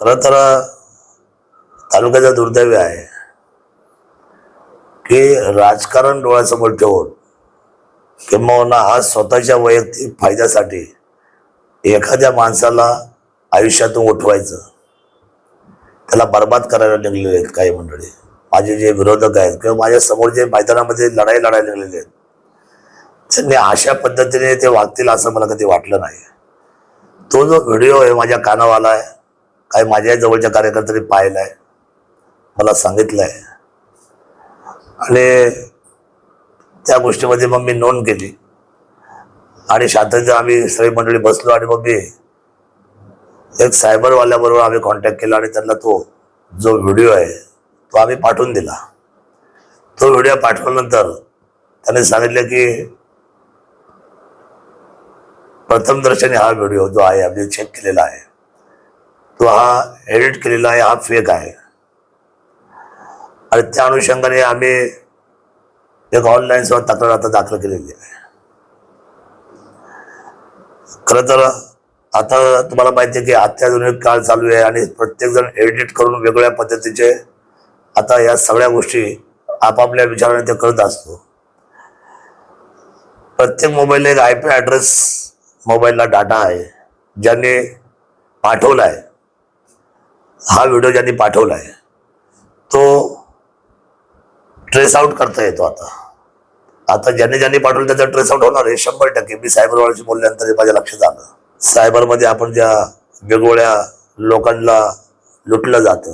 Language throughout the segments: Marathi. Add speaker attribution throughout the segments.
Speaker 1: खरं तर तालुक्याचं दुर्दैव आहे की राजकारण डोळ्यासमोर ठेवून किंबहुना हा स्वतःच्या वैयक्तिक फायद्यासाठी एखाद्या माणसाला आयुष्यातून उठवायचं त्याला बर्बाद करायला निघलेले आहेत काही मंडळी. माझे जे विरोधक आहेत किंवा माझ्यासमोर जे मैदानामध्ये लढाई लढायला निघलेले आहेत त्यांनी अशा पद्धतीने ते वागतील असं मला कधी वाटलं नाही. तो जो व्हिडिओ आहे माझ्या कानावाला आहे काही माझ्या जवळच्या कार्यकर्त्यांनी आहे मला सांगितलंय. आणि त्या गोष्टीमध्ये मग मी नोंद केली. आणि शांततेत आम्ही सगळी मंडळी बसलो आणि मग मी एक सायबरवाल्याबरोबर आम्ही कॉन्टॅक्ट केला आणि त्यांना तो जो व्हिडिओ आहे तो आम्ही पाठवून दिला. तो व्हिडिओ पाठवल्यानंतर त्याने सांगितलं की प्रथमदर्शनी हा व्हिडिओ जो आहे आम्ही चेक केलेला आहे. तो हा एडिट केलेला आहे हा फेक आहे. आणि त्या अनुषंगाने आम्ही एक ऑनलाईन सेवा तक्रार आता दाखल केलेली आहे. खरं तर आता तुम्हाला माहिती आहे की अत्याधुनिक काळ चालू आहे आणि प्रत्येकजण एडिट करून वेगळ्या पद्धतीचे आता या सगळ्या गोष्टी आपापल्या विचाराने ते करत असतो. प्रत्येक मोबाईलला एक आय पी ॲड्रेस मोबाईलला डाटा आहे ज्यांनी पाठवला आहे हा व्हिडिओ ज्यांनी पाठवला आहे तो ट्रेस आउट करता येतो आता. आता ज्यांनी ज्यांनी पाठवलं त्याचा ट्रेस आउट होणार आहे शंभर टक्के. मी सायबरवाल्याशी बोलल्यानंतर हे माझ्या लक्षात आलं. सायबरमध्ये आपण ज्या वेगवेगळ्या लोकांना लुटलं जातं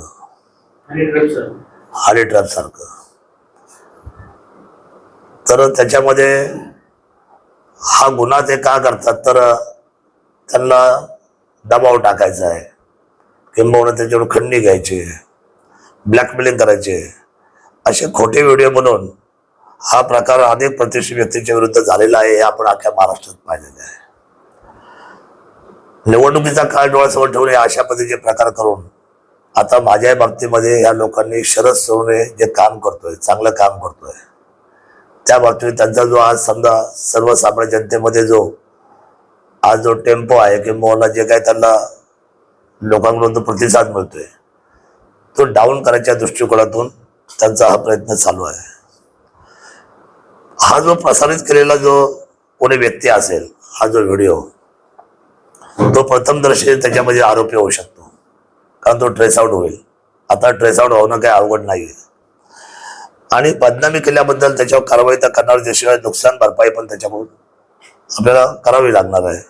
Speaker 1: हाली ट्रॅप सारखं. तर त्याच्यामध्ये हा गुन्हा ते का करतात तर त्यांना दबाव टाकायचा आहे. किंबहुना त्याच्यावर खंडणी घ्यायची ब्लॅकमेलिंग करायचे असे खोटे व्हिडिओ बनवून हा प्रकार अनेक प्रतिष्ठित व्यक्तींच्या विरुद्ध झालेला आहे हे आपण अख्ख्या महाराष्ट्रात पाहिलेलं आहे. निवडणुकीचा काळ डोळ्यासमोर ठेवून अशा पद्धतीचे प्रकार करून आता माझ्या बाबतीमध्ये या लोकांनी शरद सोडणे जे काम करतोय चांगलं काम करतोय त्या बाबतीत त्यांचा जो आज समजा सर्वसामान्य जनतेमध्ये जो आज जो टेम्पो आहे किंवा जे काही त्यांना लोकांकडून तो प्रतिसाद मिळतोय. तो डाऊन करायच्या दृष्टिकोनातून त्यांचा हा प्रयत्न चालू आहे. हा जो प्रसारित केलेला जो कोणी व्यक्ती असेल हा जो व्हिडिओ तो प्रथमदर्शी त्याच्यामध्ये आरोपी होऊ शकतो. कारण तो ट्रेसआउट होईल. आता ट्रेसआउट होणं काही अवघड नाही आणि बदनामी केल्याबद्दल त्याच्यावर कारवाई तर करणार त्याशिवाय नुकसान भरपाई पण त्याच्याकडून आपल्याला करावी लागणार आहे.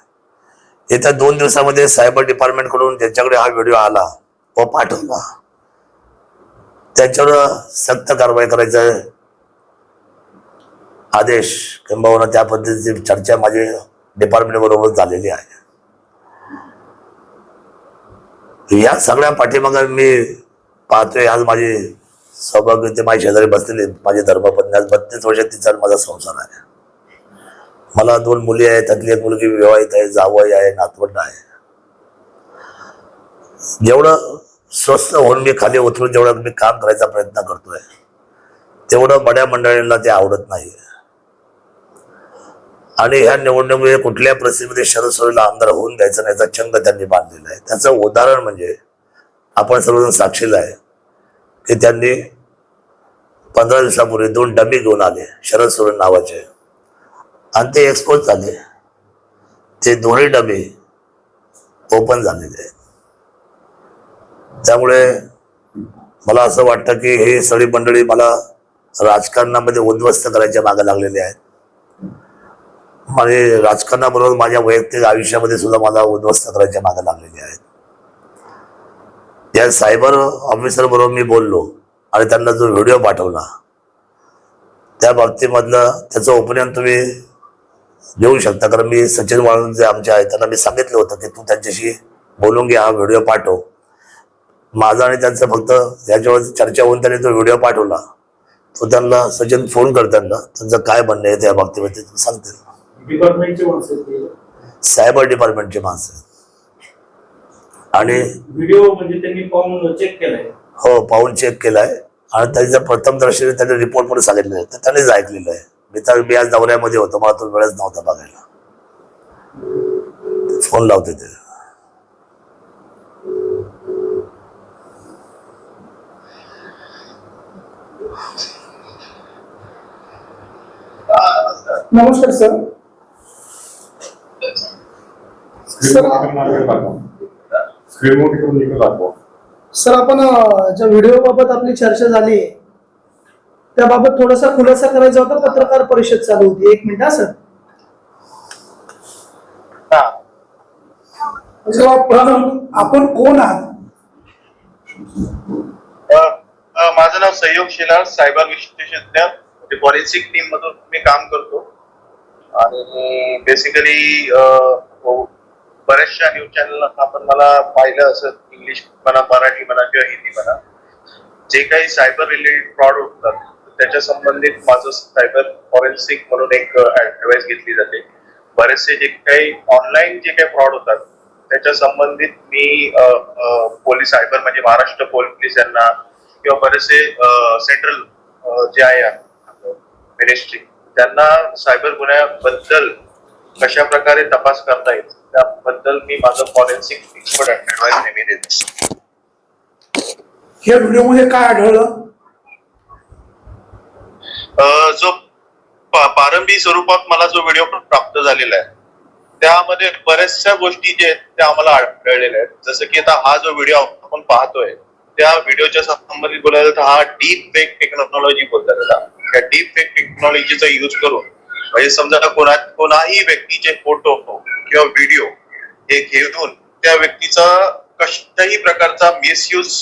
Speaker 1: येत्या दोन दिवसामध्ये सायबर डिपार्टमेंटकडून ज्यांच्याकडे हा व्हिडिओ आला व पाठवला. त्याच्यावर सक्त कारवाई करायचा आदेश किंबहुना त्या पद्धतीची चर्चा माझी डिपार्टमेंट बरोबर झालेली आहे. या सगळ्या पाठीमागे मी पाहतोय आज माझी सौभाग्य ते माझ्या शेजारी बसलेले माझे धर्मपत्नी आज बत्तीस वर्ष तिचा माझा संसार आहे. मला दोन मुली आहेत त्यातली एक मुलगी विवाहित आहे जावई आहे नातवंड आहे. जेवढं स्वस्त होऊन मी खाली उतरून जेवढं मी काम करायचा प्रयत्न करतोय तेवढं बड्या मंडळींना ते आवडत नाही आणि ह्या निवडणुकीमध्ये कुठल्या परिस्थितीमध्ये शरद सोयीला आमदार होऊन द्यायचं नाही याचा चंग त्यांनी बांधलेला आहे. त्याचं उदाहरण म्हणजे आपण सर्वजण साक्षीला आहे की त्यांनी पंधरा दिवसापूर्वी दोन डबे घेऊन आले शरद सोरेन नावाचे. आणि ते एक्सपोज झाले. ते दोन्ही डबे ओपन झालेले आहेत. त्यामुळे मला असं वाटतं की हे सगळी मंडळी मला राजकारणामध्ये उद्ध्वस्त करायच्या मागे लागलेले आहेत. माझे राजकारणाबरोबर माझ्या वैयक्तिक आयुष्यामध्ये सुद्धा मला उद्ध्वस्त करायच्या मागे लागलेले आहेत. या सायबर ऑफिसर बरोबर मी बोललो आणि त्यांना जो व्हिडिओ पाठवला त्या बाबतीमधलं त्याचं ओपिनियन तुम्ही घेऊ शकता. कारण मी सचिन वाळून जे आमचे आहेत त्यांना मी सांगितलं होतं की तू त्यांच्याशी बोलून घे हा व्हिडिओ पाठव. माझा आणि त्यांचं फक्त याच्यावर चर्चा होऊन त्यांनी तो व्हिडिओ पाठवला. तो त्यांना सचिन फोन कर त्यांना त्यांचं काय म्हणणं आहे त्या बाबतीमध्ये सांगतील. सायबर डिपार्टमेंटचे माणसं. आणि
Speaker 2: व्हिडिओ म्हणजे त्यांनी पाहून चेक केलाय.
Speaker 1: हो पाहून चेक केलाय. आणि त्याचा प्रथम दर्शनी त्यांनी रिपोर्ट पण सांगितलेलं आहे. तर त्यांनीच ऐकलेलं आहे. मी तर मी आज दौऱ्यामध्ये होतो मला तो वेळच नव्हता बघायला. फोन लावते ते.
Speaker 3: नमस्कार सर. सर आपण ज्या व्हिडिओ बाबत आपली चर्चा झाली त्याबाबत थोडासा खुलासा करायचा होता पत्रकार परिषद चालू होती. एक मिनिट हा सर. आपण आपण कोण आहात?
Speaker 4: माझं नाव सहयोग शिलार सायबर विशेषज्ञ म्हणजे फॉरेन्सिक टीम मधून मी काम करतो. आणि बेसिकली बऱ्याचशा न्यूज चॅनल आपण मला पाहिलं असं इंग्लिश म्हणा मराठी म्हणा किंवा हिंदी म्हणा. जे काही सायबर रिलेटेड फ्रॉड होतात त्याच्या संबंधित माझं सायबर फॉरेन्सिक म्हणून एक ऍडवाइस घेतली जाते. बरेचसे जे काही ऑनलाईन जे काही फ्रॉड होतात त्याच्या संबंधित मी पोलीस सायबर म्हणजे महाराष्ट्र पोलीस यांना किंवा बरेचसे सेंट्रल जे आहे मिनिस्ट्री त्यांना सायबर गुन्ह्याबद्दल कशा प्रकारे तपास करता येईल त्याबद्दल मी माझं फॉरेन्सिक एक्सपर्ट ऍडवाइस नेहमी देतो.
Speaker 3: या व्हिडिओमध्ये काय आढळलं?
Speaker 4: जो प्रारंभी स्वरूपात मला जो व्हिडिओ प्राप्त झालेला आहे त्यामध्ये बऱ्याचशा गोष्टी जे आहेत त्या आम्हाला आढळलेल्या आहेत. जसं की आता हा जो व्हिडिओ आपण पाहतोय त्या व्हिडिओच्या संबंधित बोलायला तर हा डीप फेक टेक्नॉलॉजी बोलतात त्या डीप फेक टेक्नॉलॉजीचा युज करून म्हणजे समजा कोणा कोणाही व्यक्तीचे फोटो किंवा व्हिडिओ हे घेऊन त्या व्यक्तीचा कशाही प्रकारचा मिसयूज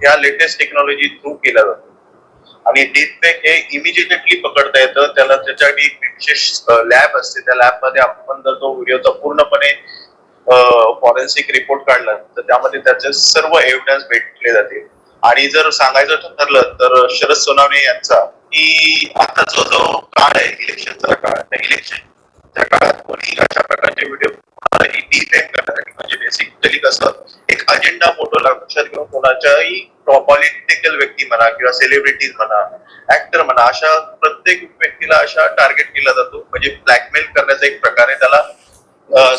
Speaker 4: या लेटेस्ट टेक्नॉलॉजी थ्रू केला जातो. आणि डीपफेक हे इमिजिएटली पकडता येतं. त्याला त्याच्यासाठी एक विशेष लॅब असते. त्या लॅबमध्ये आपण जर तो व्हिडिओचा पूर्णपणे फॉरेन्सिक रिपोर्ट काढला तर त्यामध्ये त्याचे सर्व एव्हिडन्स भेटले जातील आणि जर सांगायचं ठरलं तर शरद सोनावणे यांचा की आता जो जो काळ आहे इलेक्शनचा काळ त्या इलेक्शनच्या काळात कोणी अशा प्रकारचे व्हिडिओ डिफेम करण्यासाठी म्हणजे बेसिकली कसं एक अजेंडा फोटो लक्षात घेऊन कोणाच्याही पॉलिटिकल व्यक्ती म्हणा किंवा सेलिब्रिटीज म्हणा ऍक्टर म्हणा अशा प्रत्येक व्यक्तीला अशा टार्गेट केला जातो. म्हणजे ब्लॅकमेल करण्याचा एक प्रकार आहे. त्याला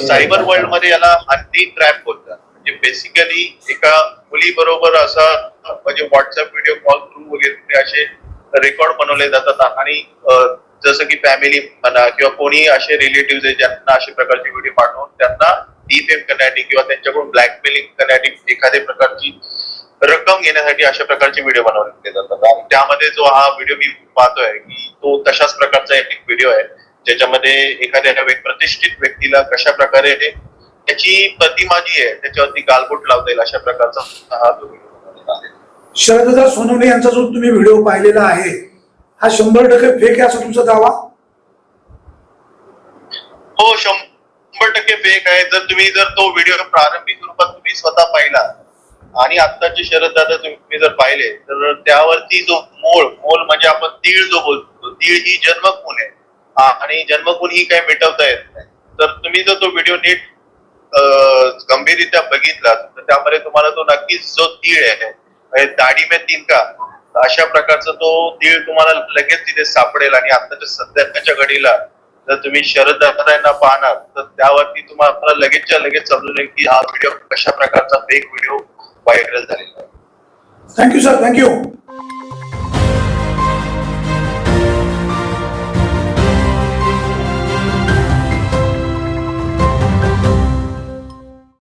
Speaker 4: सायबर वर्ल्डमध्ये याला हनी ट्रॅप बोलतात. म्हणजे बेसिकली एका मुली बरोबर असा म्हणजे व्हॉट्सअप व्हिडिओ कॉल थ्रू वगैरे असे रेकॉर्ड बनवले जातात. आणि जसं की फॅमिली म्हणा किंवा कोणी असे रिलेटिव्ह ज्यांना अशा प्रकारचे व्हिडिओ पाठवून त्यांना डिफेम करण्यासाठी किंवा त्यांच्याकडून ब्लॅकमेलिंग करण्यासाठी एखाद्या प्रकारची रक्कम घेण्यासाठी अशा प्रकारचे व्हिडिओ बनवले जातात. आणि त्यामध्ये जो हा व्हिडिओ मी पाहतोय की तो तशाच प्रकारचा एक व्हिडिओ आहे ज्याच्यामध्ये एखाद्या प्रतिष्ठित व्यक्तीला कशा प्रकारे त्याची प्रतिमा जी आहे त्याच्यावरती गालबोट लावता येईल अशा प्रकारचा हा तो व्हिडिओ
Speaker 3: शरददा सोनवणे यांचा जो तुम्ही व्हिडिओ पाहिलेला आहे हा शंभर टक्के फेक आहे असा तुमचा दावा?
Speaker 4: हो शंभर टक्के फेक आहे. जर तुम्ही जर तो व्हिडिओ प्रारंभी स्वरूपात तुम्ही स्वतः पाहिला आणि आत्ताचे शरद दादा तुम्ही जर पाहिले तर त्यावरती जो मोळ मोल म्हणजे आपण तीळ जो बोलतो तीळ ही जन्मखून आहे. हा, आणि जन्मखून ही काही मिटवता येत नाही. तर तुम्ही जर तो व्हिडिओ नीट गंभीररित्या बघितला तर त्यामध्ये तुम्हाला तो नक्कीच जो तीळ आहे म्हणजे दाढी मे तिनका अशा प्रकारचा तो तीळ तुम्हाला लगेच तिथे सापडेल. आणि आताच्या सध्याच्या घडीला जर तुम्ही शरद दादा यांना पाहणार तर त्यावरती तुम्हाला लगेचच्या लगेच समजून येईल की हा व्हिडिओ कशा प्रकारचा फेक व्हिडिओ व्हायरल झालेलं आहे.
Speaker 3: Thank you sir thank you